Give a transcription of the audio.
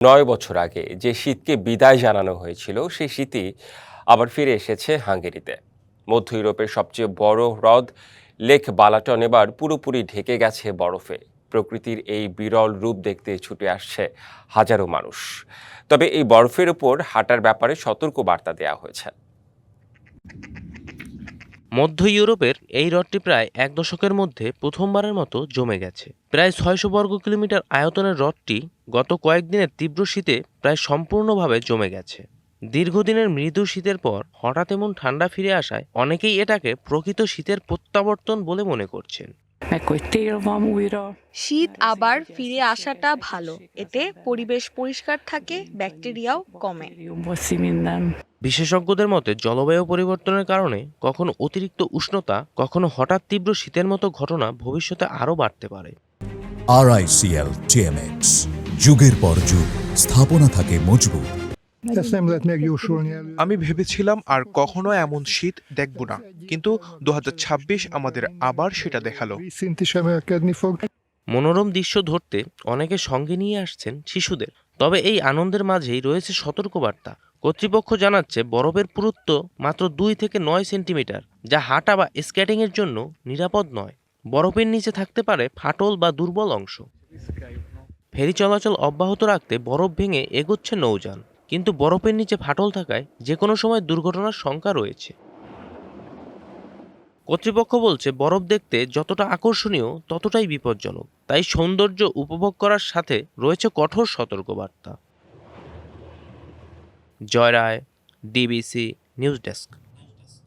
নয় বছর আগে যে শীতকে বিদায় জানানো হয়েছিল, সেই শীতই আবার ফিরে এসেছে হাঙ্গেরিতে। মধ্য ইউরোপের সবচেয়ে বড় হ্রদ লেক বালাটন এবার পুরোপুরি ঢেকে গেছে বরফে। প্রকৃতির এই বিরল রূপ দেখতে ছুটে আসছে হাজারো মানুষ। তবে এই বরফের ওপর হাঁটার ব্যাপারে সতর্ক বার্তা দেওয়া হয়েছে। মধ্য ইউরোপের এই হ্রদটি প্রায় এক দশকের মধ্যে প্রথমবারের মতো জমে গেছে। প্রায় ছয়শো বর্গ কিলোমিটার আয়তনের হ্রদটি গত কয়েকদিনের তীব্র শীতে প্রায় সম্পূর্ণভাবে জমে গেছে। দীর্ঘদিনের মৃদু শীতের পর হঠাৎ এমন ঠান্ডা ফিরে আসায় অনেকেই এটাকে প্রকৃত শীতের প্রত্যাবর্তন বলে মনে করছেন। Meg hogy tél van újra. শীত আবার ফিরে আসাটা ভালো। এতে পরিবেশ পরিষ্কার থাকে ব্যাকটেরিয়াও কমে। Minden. বিশেষজ্ঞদের মতে জলবায়ু পরিবর্তনের কারণে কখনো অতিরিক্ত উষ্ণতা কখনো হঠাৎ তীব্র শীতের মতো ঘটনা ভবিষ্যতে আরও বাড়তে পারে। RICL TMX যুগের পর যুগ স্থাপনা থাকে মজবুত। আমি ভেবেছিলাম আর কখনো এমন শীত দেখব না। কিন্তু দু হাজার ছাব্বিশ আমাদের আবার সেটা দেখাল. মনোরম দৃশ্য ধরতে অনেকে সঙ্গে নিয়ে আসছেন শিশুদের। তবে এই আনন্দের মাঝেই রয়েছে সতর্কবার্তা। কর্তৃপক্ষ জানাচ্ছে বরফের পুরুত্ব মাত্র দুই থেকে নয় সেন্টিমিটার যা হাঁটা বা স্কেটিংয়ের জন্য নিরাপদ নয়। বরফের নিচে থাকতে পারে ফাটল বা দুর্বল অংশ। ফেরি চলাচল অব্যাহত রাখতে বরফ ভেঙে এগোচ্ছে নৌযান। কিন্তু বরফের নিচে ফাটল থাকায় যে কোনো সময় দুর্ঘটনার শঙ্কা রয়েছে। কর্তৃপক্ষ বলছে, বরফ দেখতে যতটা আকর্ষণীয়, ততটাই বিপজ্জনক। তাই সৌন্দর্য উপভোগ করার সাথে রয়েছে কঠোর সতর্কবার্তা। জয়রায় ডিবিসি নিউজ ডেস্ক